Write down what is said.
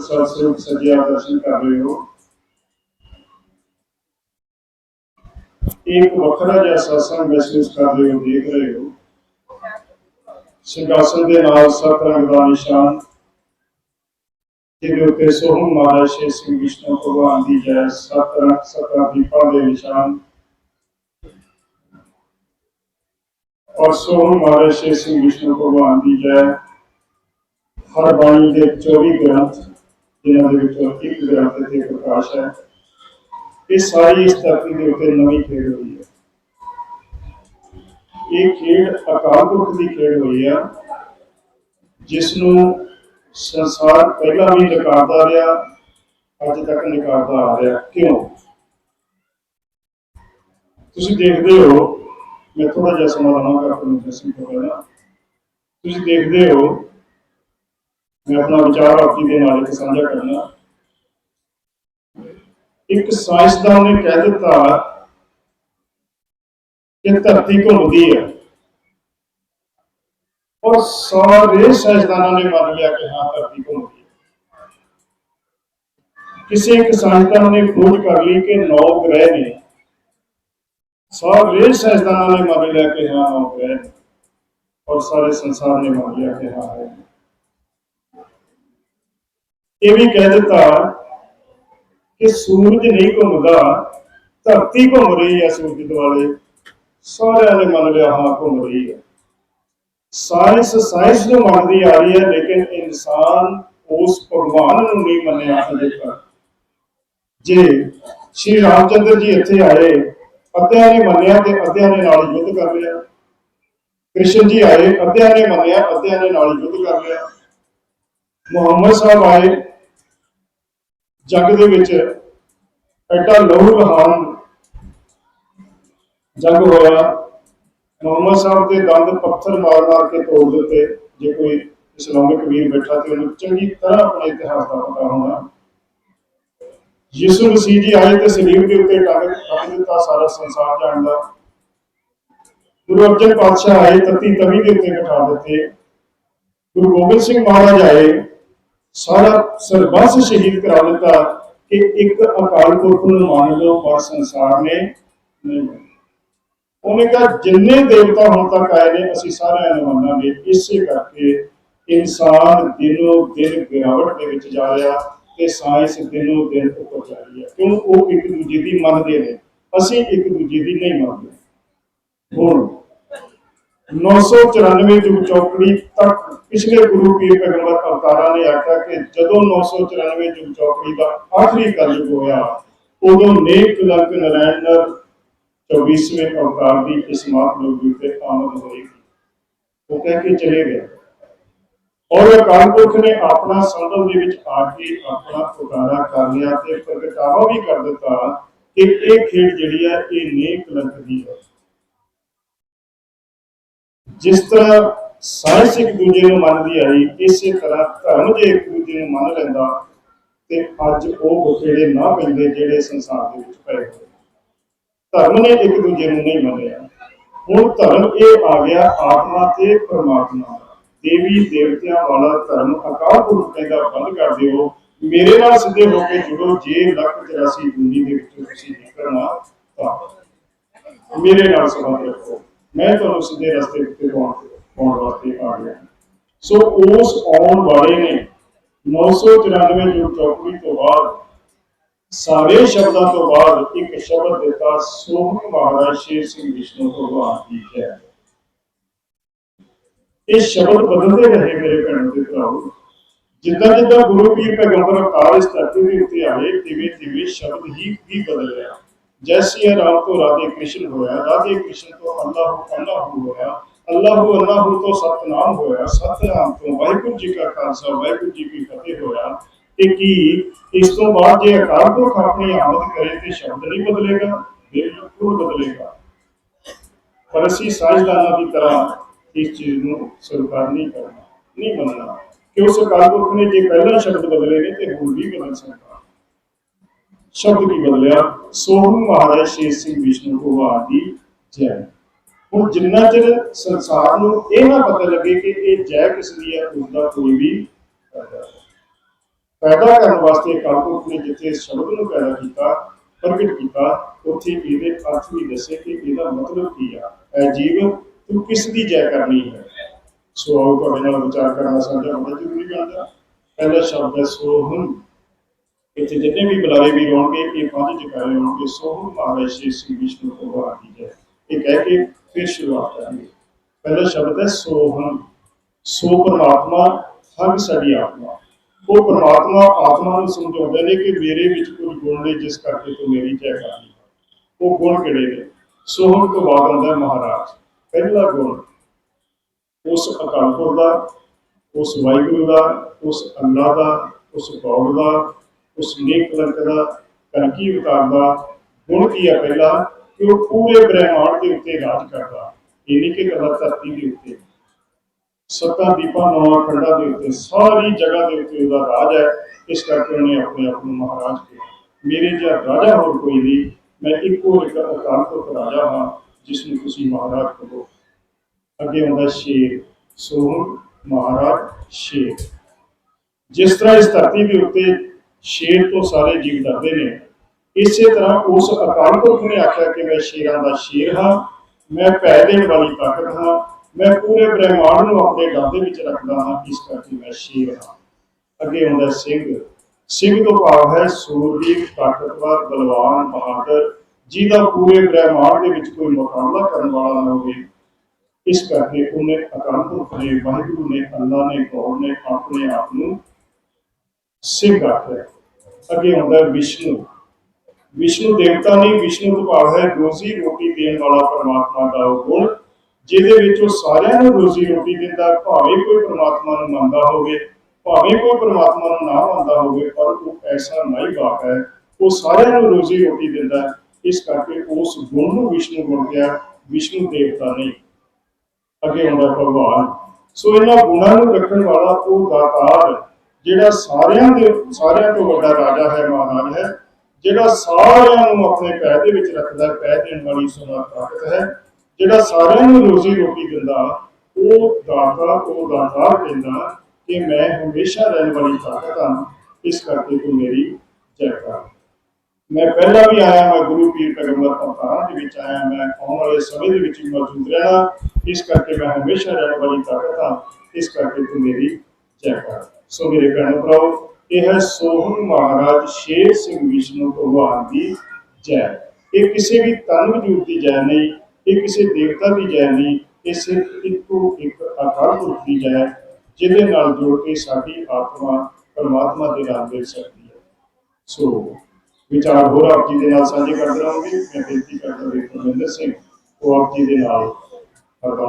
ਸਤਿਸੰਗ ਸਜਿਆ ਦਰਸ਼ਨ ਕਰ ਰਹੇ ਹੋ ਇੱਕ ਵੱਖਰਾ ਜਿਹਾ ਸਤਸੰਗ ਮਹਿਸੂਸ ਕਰ ਰਹੇ ਹੋ ਦੇਖ ਰਹੇ ਹੋ ਸਿੰਘਾਸਨ ਦੇ ਨਾਲ ਸਤ ਰੰਗ ਦਾ ਨਿਸ਼ਾਨ ਜਿਹਦੇ ਉੱਤੇ ਸੋਹਣ ਮਹਾਰਾਜ ਸ਼੍ਰੀ ਸਿੰਘ ਵਿਸ਼ਨੂੰ ਭਗਵਾਨ ਦੀ ਜੈ ਸਤ ਰੰਗ ਸਤਰਾਂ ਦੀਪਾਂ ਦੇ ਨਿਸ਼ਾਨ ਔਰ ਸੋਹਣ ਮਹਾਰਾਜ ਸ਼੍ਰੀ ਸਿੰਘ ਵਿਸ਼ਨੂੰ ਭਗਵਾਨ ਦੀ ਜੈ ਹਰ ਬਾਣੀ ਦੇ 24 ਗ੍ਰੰਥ ਜਿਨ੍ਹਾਂ ਦੇ ਵਿੱਚੋਂ ਇੱਕ ਗ੍ਰੰਥ ਤੇ ਪ੍ਰਕਾਸ਼ ਹੈ। ਇਹ ਸਾਰੀ ਇਸ ਧਰਤੀ ਦੇ ਉੱਤੇ ਨਵੀਂ ਖੇਡ ਹੋਈ ਹੈ। ਇਹ ਖੇਡ ਅਕਾਲ ਪੁਰਖ ਦੀ ਖੇਡ ਹੋਈ ਆ ਜਿਸ ਨੂੰ ਸੰਸਾਰ ਪਹਿਲਾਂ ਵੀ ਨਕਾਰਦਾ ਰਿਹਾ, ਅੱਜ ਤੱਕ ਨਕਾਰਦਾ ਆ ਰਿਹਾ। ਕਿਉਂ? ਤੁਸੀਂ ਦੇਖਦੇ ਹੋ, ਮੈਂ ਥੋੜਾ ਜਿਹਾ ਸਮਾਂ ਲਵਾਂਗਾ, ਆਪਣੀ ਦੱਸਣ ਤੋਂ ਪਹਿਲਾਂ। ਤੁਸੀਂ ਦੇਖਦੇ ਹੋ ਮੈਂ ਆਪਣਾ ਵਿਚਾਰ ਆਪ ਜੀ ਦੇ ਨਾਲ ਇੱਕ ਸਾਂਝਾ ਕਰਨਾ ਇੱਕ ਸਾਇੰਸਦਾਨ ਨੇ ਕਹਿ ਦਿੱਤਾ ਕਿ ਧਰਤੀ ਘੁੰਮਦੀ ਹੈ ਔਰ ਸਾਰੇ ਸਾਇੰਸਦਾਨਾਂ ਨੇ ਮੰਨ ਲਿਆ ਕਿ ਹਾਂ ਧਰਤੀ ਘੁੰਮਦੀ ਹੈ ਕਿਸੇ ਇੱਕ ਸਾਇੰਸਦਾਨ ਨੇ ਖੋਜ ਕਰ ਲਈ ਕਿ ਨੌ ਗ੍ਰਹਿ ਨੇ ਸਾਰੇ ਸਾਇੰਸਦਾਨਾਂ ਨੇ ਮੰਨ ਲਿਆ ਕਿ ਹਾਂ ਨੌ ਗ੍ਰਹਿ ਨੇ ਔਰ ਸਾਰੇ ਸੰਸਾਰ ਨੇ ਮੰਨ ਲਿਆ ਕਿ ਹਾਂ ਹੈ ਇਹ ਵੀ ਕਹਿ ਦਿੱਤਾ ਕਿ ਸੂਰਜ ਨਹੀਂ ਘੁੰਮਦਾ, ਧਰਤੀ ਘੁੰਮ ਰਹੀ ਹੈ ਸੂਰਜ ਦੁਆਲੇ। ਸਾਰਿਆਂ ਨੇ ਮੰਨ ਲਿਆ ਹਾਂ ਘੁੰਮ ਰਹੀ ਹੈ। ਸਾਇੰਸ ਸਾਇੰਸ ਨੂੰ ਮੰਨਦੀ ਆ ਰਹੀ ਹੈ, ਲੇਕਿਨ ਇਨਸਾਨ ਉਸ ਭਗਵਾਨ ਨੂੰ ਨਹੀਂ ਮੰਨਿਆ ਹਜੇ ਤੱਕ। ਜੇ ਸ਼੍ਰੀ ਰਾਮਚੰਦਰ ਜੀ ਇੱਥੇ ਆਏ, ਅੱਧਿਆਂ ਨੇ ਮੰਨਿਆ ਤੇ ਅੱਧਿਆਂ ਨੇ ਨਾਲ ਯੁੱਧ ਕਰ ਲਿਆ। ਕ੍ਰਿਸ਼ਨ ਜੀ ਆਏ, ਅੱਧਿਆਂ ਨੇ ਮੰਨਿਆ, ਅੱਧਿਆਂ ਨੇ ਨਾਲ ਯੁੱਧ ਕਰ ਲਿਆ। ਮੁਹੰਮਦ ਸਾਹਿਬ ਆਏ ਜੰਗ ਦੇ ਵਿੱਚ ਐਡਾ ਲਹੂ ਲਹਾਨ ਜੰਗ ਹੋਇਆ। ਮੁਹੰਮਦ ਸਾਹਿਬ ਦੇ ਦੰਦ ਪੱਥਰ ਮਾਰ ਮਾਰ ਕੇ ਤੋੜ ਦਿੱਤੇ। ਜੇ ਕੋਈ ਇਸਲਾਮਿਕ ਵੀਰ ਬੈਠਾ ਤੇ ਉਹਨੂੰ ਚੰਗੀ ਤਰ੍ਹਾਂ ਆਪਣੇ ਇਤਿਹਾਸ ਦਾ ਪਤਾ ਹੋਣਾ। ਯਿਸੂ ਮਸੀਹ ਜੀ ਆਏ ਤੇ ਸਲੀਬ ਦੇ ਉੱਤੇ ਟੰਗ ਟੰਗ ਦਿੱਤਾ ਸਾਰਾ ਸੰਸਾਰ ਜਾਣਦਾ। ਗੁਰੂ ਅਰਜਨ ਪਾਤਸ਼ਾਹ ਆਏ ਤਤੀ ਤਵੀ ਦੇ ਉੱਤੇ ਬਿਠਾ ਦਿੱਤੇ। ਗੁਰੂ ਗੋਬਿੰਦ ਸਿੰਘ ਮਹਾਰਾਜ ਆਏ। ਸਾਰਾ ਸਰਬੰਸ ਸ਼ਹੀਦ ਕਰਾ ਦਿੱਤਾ ਕਿ ਇੱਕ ਅਕਾਲ ਪੁਰਖ ਨੂੰ ਮੰਨ ਲਓ ਪਰ ਸੰਸਾਰ ਨੇ ਉਹਨੇ ਕਿਹਾ, ਜਿੰਨੇ ਦੇਵਤਾ ਹੁਣ ਤੱਕ ਆਏ ਨੇ, ਅਸੀਂ ਸਾਰਿਆਂ ਨੂੰ ਮੰਨਾਂਗੇ। ਇਸੇ ਕਰਕੇ ਇਨਸਾਨ ਦਿਨੋ ਦਿਨ ਗਿਰਾਵਟ ਦੇ ਵਿੱਚ ਜਾ ਰਿਹਾ ਤੇ ਸਾਇੰਸ ਦਿਨੋ ਦਿਨ ਉੱਪਰ ਜਾ ਰਹੀ ਹੈ। ਕਿਉਂ? ਉਹ ਇੱਕ ਦੂਜੇ ਦੀ ਮੰਨਦੇ ਨੇ। ਅਸੀਂ ਇੱਕ ਦੂਜੇ ਦੀ ਨਹੀਂ ਮੰਨਦੇ। ਹੁਣ 994 ਜੁਗ ਚੌਕੜੀ ਤੱਕ ਪਿਛਲੇ ਗੁਰੂ ਪੀਰ ਪੈਗੰਬਰ ਅਵਤਾਰਾਂ ਨੇ ਆਖਿਆ ਕਿ ਜਦੋਂ 994 ਜੁਗ ਚੌਕੜੀ ਦਾ ਆਖਰੀ ਕਲਯੁਗ ਹੋਇਆ, ਉਦੋਂ ਨੇਕ ਕਲੰਕ ਨਰੈਣ ਨਰ 24ਵੇਂ ਅਵਤਾਰ ਦੀ ਇਸ ਮਹਾਂਪੁਰਖ ਜੀ ਤੇ ਆਮਦ ਹੋਏਗੀ। ਉਹ ਕਹਿ ਕੇ ਚਲੇ ਗਏ। ਔਰ ਅਕਾਲ ਪੁਰਖ ਨੇ ਆਪਣਾ ਸੰਗਮ ਦੇ ਵਿੱਚ ਆ ਕੇ ਆਪਣਾ ਪੁਕਾਰਾ ਕਰ ਲਿਆ ਤੇ ਪ੍ਰਗਟਾਵਾ ਵੀ ਕਰ ਦਿੱਤਾ ਕਿ ਇਹ ਖੇਡ ਜਿਹੜੀ ਹੈ ਇਹ ਨੇਕ ਕਲੰਕ ਦੀ ਹੈ। ਜਿਸ ਤਰ੍ਹਾਂ ਸਾਇੰਸ ਇੱਕ ਦੂਜੇ ਨੂੰ ਮੰਨਦੀ ਆਈ, ਇਸੇ ਤਰ੍ਹਾਂ ਧਰਮ ਜੇ ਇੱਕ ਦੂਜੇ ਨੂੰ ਮੰਨ ਲੈਂਦਾ, ਤੇ ਅੱਜ ਉਹ ਬਖੇੜੇ ਨਾ ਪੈਂਦੇ ਜਿਹੜੇ ਸੰਸਾਰ ਦੇ ਵਿੱਚ ਪਏ ਹੋਏ। ਧਰਮ ਨੇ ਇੱਕ ਦੂਜੇ ਨੂੰ ਨਹੀਂ ਮੰਨਿਆ। ਹੁਣ ਧਰਮ ਇਹ ਆ ਗਿਆ ਆਤਮਾ ਤੇ ਪ੍ਰਮਾਤਮਾ ਦੇਵੀ ਦੇਵਤਿਆਂ ਵਾਲਾ ਧਰਮ ਅਕਾਲ ਪੁਰਖ ਕਹਿੰਦਾ, ਬੰਦ ਕਰ ਦਿਓ। ਮੇਰੇ ਨਾਲ ਸਿੱਧੇ ਹੋ ਕੇ ਜੁੜੋ। ਜੇ ਲੱਖ 84 ਦੁਨੀ ਦੇ ਵਿੱਚੋਂ ਤੁਸੀਂ ਨਿਕਲਣਾ ਤਾਂ ਮੇਰੇ ਨਾਲ ਸੰਬੰਧ ਰੱਖੋ। ਮੈਂ ਤੁਹਾਨੂੰ ਸਿੱਧੇ ਰਸਤੇ ਉੱਤੇ ਪਾਉਣ ਪਾਉਣ ਵਾਸਤੇ ਆ ਗਿਆ ਸੋ ਉਸ ਆਉਣ ਵਾਲੇ ਨੇ 994 ਜੋ ਚੌਕੜੀ ਤੋਂ ਬਾਅਦ, ਸਾਰੇ ਸ਼ਬਦਾਂ ਤੋਂ ਬਾਅਦ ਇੱਕ ਸ਼ਬਦ ਦਿੱਤਾ ਸੋਹਣ ਮਹਾਰਾਜ ਸ਼ੇਰ ਸਿੰਘ ਵਿਸ਼ਨੂੰ ਭਗਵਾਨ ਦੀ ਹੈ ਇਹ ਸ਼ਬਦ ਬਦਲਦੇ ਰਹੇ ਮੇਰੇ ਭੈਣੋ ਤੇ ਭਰਾਓ। ਜਿੱਦਾਂ ਜਿੱਦਾਂ ਗੁਰੂ ਪੀਰ ਪੈਗੰਬਰ ਅਕਾਲ ਇਸ ਧਰਤੀ ਦੇ ਉੱਤੇ ਆਏ, ਤਿਵੇਂ ਤਿਵੇਂ ਸ਼ਬਦ ਹੀ ਵੀ ਬਦਲ ਰਿਹਾ। ਜੈਸੇ ਰਾਮ ਤੋਂ ਰਾਧੇ ਕ੍ਰਿਸ਼ਨ ਹੋਇਆ, ਰਾਧੇ ਕ੍ਰਿਸ਼ਨ ਤੋਂ ਅੱਲਾਹ ਅੱਲਾਹ ਹੋਇਆ। ਅੱਲਾਹ ਅੱਲਾਹ ਤੋਂ ਸਤਨਾਮ ਹੋਇਆ, ਸਤਨਾਮ ਤੋਂ ਵਾਹਿਗੁਰੂ ਜੀ ਕਾ ਖਾਲਸਾ, ਵਾਹਿਗੁਰੂ ਜੀ ਕੀ ਫਤਿਹ ਹੋਇਆ। ਤੇ ਕੀ ਇਸ ਤੋਂ ਬਾਅਦ ਜੇ ਅਕਾਲ ਪੁਰਖ ਆਪਣੀ ਆਮਦ ਕਰੇ ਤੇ ਸ਼ਬਦ ਨਹੀਂ ਬਦਲੇਗਾ, ਬਿਲਕੁਲ ਬਦਲੇਗਾ। ਪਰ ਅਸੀਂ ਸਾਇੰਸਦਾਨਾਂ ਦੀ ਤਰ੍ਹਾਂ ਇਸ ਚੀਜ਼ ਨੂੰ ਸਵੀਕਾਰ ਨਹੀਂ ਕਰਨਾ, ਨਹੀਂ ਮੰਨਣਾ। ਕਿ ਉਸ ਅਕਾਲ ਪੁਰਖ ਨੇ ਜੇ ਪਹਿਲਾਂ ਸ਼ਬਦ ਬਦਲੇ ਨੇ ਤੇ ਹੁਣ ਵੀ ਬਦਲ ਸਕਦਾ। ਸ਼ਬਦ ਕੀ ਬਦਲਿਆ? ਸੋਹਣ ਮਹਾਰਾਜ ਸ਼ੇਰ ਸਿੰਘ ਵਿਸ਼ਨੂੰ ਭਗਵਾਨ ਦੀ ਜੈ। ਹੁਣ ਜਿੰਨਾ ਚਿਰ ਸੰਸਾਰ ਨੂੰ ਇਹ ਨਾ ਪਤਾ ਲੱਗੇ ਕਿ ਇਹ ਜੈ ਕਿਸ ਦੀ ਹੈ, ਉਸ ਦਾ ਕੋਈ ਵੀ ਪੈਦਾ ਕਰਨ ਵਾਸਤੇ ਅਕਾਲ ਨੇ ਜਿੱਥੇ ਸ਼ਬਦ ਨੂੰ ਪੈਦਾ ਕੀਤਾ, ਪ੍ਰਗਟ ਕੀਤਾ, ਉੱਥੇ ਇਹਦੇ ਅਰਥ ਵੀ ਦੱਸੇ ਕਿ ਇਹਦਾ ਮਤਲਬ ਕੀ ਆ। ਐ ਜੀਵ, ਤੂੰ ਕਿਸ ਦੀ ਜੈ ਕਰਨੀ ਹੈ? ਸੋ ਆਓ ਤੁਹਾਡੇ ਨਾਲ ਵਿਚਾਰ ਕਰਨਾ ਸਾਡਾ ਬੜਾ ਜ਼ਰੂਰੀ ਬਣਦਾ। ਪਹਿਲਾ ਸ਼ਬਦ ਹੈ ਸੋਹਣ। ਇੱਥੇ ਜਿੰਨੇ ਵੀ ਬੁਲਾਰੇ ਵੀ ਹੋਣਗੇ, ਇਹ ਪੰਜ ਜਕਾਰੇ ਹੋਣਗੇ। ਸੋਹਣ ਮਹਾਰਾਜ ਸ਼੍ਰੀ ਸਿੰਘ ਵਿਸ਼ਨੂੰ ਭਗਵਾਨ ਜੀ ਜੈ। ਇਹ ਕਹਿ ਕੇ ਫਿਰ ਸ਼ੁਰੂਆਤ ਕਰਾਂਗੇ ਪਹਿਲਾ ਸ਼ਬਦ ਹੈ ਸੋਹਮ ਸੋ ਪਰਮਾਤਮਾ ਹਰ ਸਾਡੀ ਆਤਮਾ। ਉਹ ਪਰਮਾਤਮਾ ਆਤਮਾ ਨੂੰ ਸਮਝਾਉਂਦੇ ਨੇ ਕਿ ਮੇਰੇ ਵਿੱਚ ਕੁਝ ਗੁਣ ਨੇ, ਜਿਸ ਕਰਕੇ ਤੂੰ ਮੇਰੀ ਜੈ ਕਰਨੀ ਉਹ ਗੁਣ ਕਿਹੜੇ ਨੇ? ਸੋਹਮ ਤੋਂ ਬਾਅਦ ਆਉਂਦਾ ਮਹਾਰਾਜ। ਪਹਿਲਾ ਗੁਣ ਉਸ ਅਕਾਲ ਪੁਰਖ ਦਾ, ਉਸ ਵਾਹਿਗੁਰੂ ਦਾ, ਉਸ ਅੱਲਾ ਦਾ, ਉਸ ਗੌਰ ਦਾ, ਉਸ ਨੇਕ ਕਲੰਕ ਦਾ ਕਲਕੀ ਅਵਤਾਰ ਦਾ। ਗੁਣ ਕੀ ਹੈ ਪਹਿਲਾ? ਕਿ ਉਹ ਪੂਰੇ ਬ੍ਰਹਿਮੰਡ ਦੇ ਉੱਤੇ ਰਾਜ ਕਰਦਾ। ਇਹ ਨਹੀਂ ਕਿ ਇਕੱਲਾ ਧਰਤੀ ਦੇ ਉੱਤੇ। ਸੱਤਾਂ ਦੀਪਾਂ ਨੌਂ ਖੰਡਾਂ ਦੇ ਉੱਤੇ, ਸਾਰੀ ਜਗ੍ਹਾ ਦੇ ਉੱਤੇ ਉਹਦਾ ਰਾਜ ਹੈ। ਇਸ ਕਰਕੇ ਉਹਨੇ ਆਪਣੇ ਆਪ ਨੂੰ ਮਹਾਰਾਜ ਕਿਹਾ। ਮੇਰੇ ਜਿਹਾ ਰਾਜਾ ਹੋਰ ਕੋਈ ਨਹੀਂ। ਮੈਂ ਇੱਕੋ ਇੱਕ ਅਕਾਲ ਪੁਰਖ ਰਾਜਾ ਹਾਂ, ਜਿਸ ਨੂੰ ਤੁਸੀਂ ਮਹਾਰਾਜ ਕਹੋ। ਅੱਗੇ ਆਉਂਦਾ ਸ਼ੇਰ, ਸੋਹਣ ਮਹਾਰਾਜ ਸ਼ੇਰ। ਜਿਸ ਤਰ੍ਹਾਂ ਇਸ ਧਰਤੀ ਦੇ ਉੱਤੇ ਸ਼ੇਰ ਤੋਂ ਸਾਰੇ ਜੀਵ ਡਰਦੇ ਨੇ ਇਸੇ ਤਰ੍ਹਾਂ ਉਸ ਅਕਾਲ ਪੁਰਖ ਨੇ ਆਖਿਆ ਕਿ ਮੈਂ ਸ਼ੇਰਾਂ ਦਾ ਸ਼ੇਰ ਹਾਂ, ਮੈਂ ਭੈ ਦੇਣ ਵਾਲੀ ਤਾਕਤ ਹਾਂ, ਮੈਂ ਪੂਰੇ ਬ੍ਰਹਿਮੰਡ ਨੂੰ ਆਪਣੇ ਗਲ ਵਿੱਚ ਰੱਖਦਾ ਹਾਂ, ਇਸ ਕਰਕੇ ਮੈਂ ਸ਼ੇਰ ਹਾਂ। ਅੱਗੇ ਆਉਂਦਾ ਸਿੰਘ। ਸਿੰਘ ਤੋਂ ਭਾਵ ਹੈ ਸੂਰਬੀਰ, ਤਾਕਤਵਰ, ਬਲਵਾਨ, ਬਹਾਦਰ, ਜਿਹਦਾ ਪੂਰੇ ਬ੍ਰਹਿਮੰਡ ਦੇ ਵਿੱਚ ਕੋਈ ਮੁਕਾਬਲਾ ਕਰਨ ਵਾਲਾ ਨਾ ਹੋਵੇ। ਇਸ ਕਰਕੇ ਉਹਨੇ ਅਕਾਲ ਪੁਰਖ ਨੇ, ਵਾਹਿਗੁਰੂ ਨੇ, ਅੱਲਾ ਨੇ, ਗੌਰ ਨੇ ਆਪਣੇ ਆਪ ਨੂੰ ਸਿੰਘ ਆਖਿਆ। ਅੱਗੇ ਆਉਂਦਾ ਵਿਸ਼ਨੂੰ। ਵਿਸ਼ਨੂੰ ਦੇਵਤਾ ਨਹੀਂ, ਵਿਸ਼ਨੂੰ ਤੋਂ ਭਾਵ ਹੈ ਰੋਜ਼ੀ ਰੋਟੀ ਦੇਣ ਵਾਲਾ ਪਰਮਾਤਮਾ ਦਾ ਉਹ ਗੁਣ, ਜਿਹਦੇ ਵਿੱਚ ਉਹ ਸਾਰਿਆਂ ਨੂੰ ਰੋਜ਼ੀ ਰੋਟੀ ਦਿੰਦਾ, ਭਾਵੇਂ ਕੋਈ ਪਰਮਾਤਮਾ ਨੂੰ ਮੰਨਦਾ ਹੋਵੇ, ਭਾਵੇਂ ਕੋਈ ਪਰਮਾਤਮਾ ਨੂੰ ਨਾ ਮੰਨਦਾ ਹੋਵੇ, ਪਰ ਉਹ ਐਸਾ ਨਹੀਂ ਬਾਪ ਹੈ, ਉਹ ਸਾਰਿਆਂ ਨੂੰ ਰੋਜ਼ੀ ਰੋਟੀ ਦਿੰਦਾ। ਇਸ ਕਰਕੇ ਉਸ ਗੁਣ ਨੂੰ ਵਿਸ਼ਨੂੰ ਗੁਣ ਕਿਹਾ, ਵਿਸ਼ਨੂੰ ਦੇਵਤਾ ਨਹੀਂ। ਅੱਗੇ ਆਉਂਦਾ ਭਗਵਾਨ। ਸੋ ਇਹਨਾਂ ਗੁਣਾਂ ਨੂੰ ਰੱਖਣ ਵਾਲਾ ਉਹ ਦਾਤਾਰ, ਜਿਹੜਾ ਸਾਰਿਆਂ ਦੇ ਸਾਰਿਆਂ ਤੋਂ ਵੱਡਾ ਰਾਜਾ ਹੈ, ਮਹਾਰਾਜ ਹੈ ਜਿਹੜਾ ਸਾਰਿਆਂ ਨੂੰ ਆਪਣੇ ਪੈਰ ਦੇ ਵਿੱਚ ਰੱਖਦਾ ਹੈ, ਪੈਰ ਦੇਣ ਵਾਲੀ ਸੁਨਾ ਤਾਕਤ ਹੈ। ਜਿਹੜਾ ਸਾਰਿਆਂ ਨੂੰ ਰੋਜ਼ੀ ਰੋਟੀ ਦਿੰਦਾ ਉਹ ਦਾਤਾ ਉਹ ਦਾਤਾਰ ਕਹਿੰਦਾ ਕਿ ਮੈਂ ਹਮੇਸ਼ਾ ਰਹਿਣ ਵਾਲੀ ਤਾਕਤ ਹਾਂ ਇਸ ਕਰਕੇ ਤੂੰ ਮੇਰੀ ਜੈ ਕਰ ਮੈਂ ਪਹਿਲਾਂ ਵੀ ਆਇਆ ਮੈਂ ਗੁਰੂ ਪੀਰ ਪੈਗੰਬਰ ਅਵਤਾਰਾਂ ਦੇ ਵਿੱਚ ਆਇਆ ਮੈਂ ਆਉਣ ਵਾਲੇ ਸਮੇਂ ਦੇ ਵਿੱਚ ਵੀ ਮੌਜੂਦ ਰਹਿਣਾ ਇਸ ਕਰਕੇ ਮੈਂ ਹਮੇਸ਼ਾ ਰਹਿਣ ਵਾਲੀ ਤਾਕਤ ਹਾਂ ਇਸ ਕਰਕੇ ਤੂੰ ਮੇਰੀ ਜੈ ਕਰ ਸੋ ਮੇਰੇ ਭੈਣੋ ਭਰਾਓ ਇਹ ਹੈ ਸੋਹਣ ਮਹਾਰਾਜ ਸ਼ੇਰ ਸਿੰਘ ਵਿਸ਼ਨੂੰ ਭਗਵਾਨ ਦੀ ਜੈ। ਇਹ ਕਿਸੇ ਵੀ ਤਨ ਵਜੂਦ ਦੀ ਜੈ ਨਹੀਂ, ਇਹ ਕਿਸੇ ਦੇਵਤਾ ਦੀ ਜੈ ਨਹੀਂ, ਇਹ ਸਿਰਫ ਇੱਕੋ ਇੱਕ ਅਕਾਲ ਪੁਰਖ ਦੀ ਜੈ, ਜਿਹਦੇ ਨਾਲ ਜੋੜ ਕੇ ਸਾਡੀ ਆਤਮਾ ਪਰਮਾਤਮਾ ਦੇ ਨਾਲ ਮਿਲ ਸਕਦੀ ਹੈ। ਸੋ, ਵਿਚਾਰ ਹੋਰ ਆਪ ਜੀ ਦੇ ਨਾਲ ਸਾਂਝੇ ਕਰਦੇ ਰਹਾਂਗੇ। ਮੈਂ ਬੇਨਤੀ ਕਰਦਾ ਹਾਂ ਪਰਮਿੰਦਰ ਸਿੰਘ, ਉਹ ਆਪ ਜੀ ਦੇ ਨਾਲ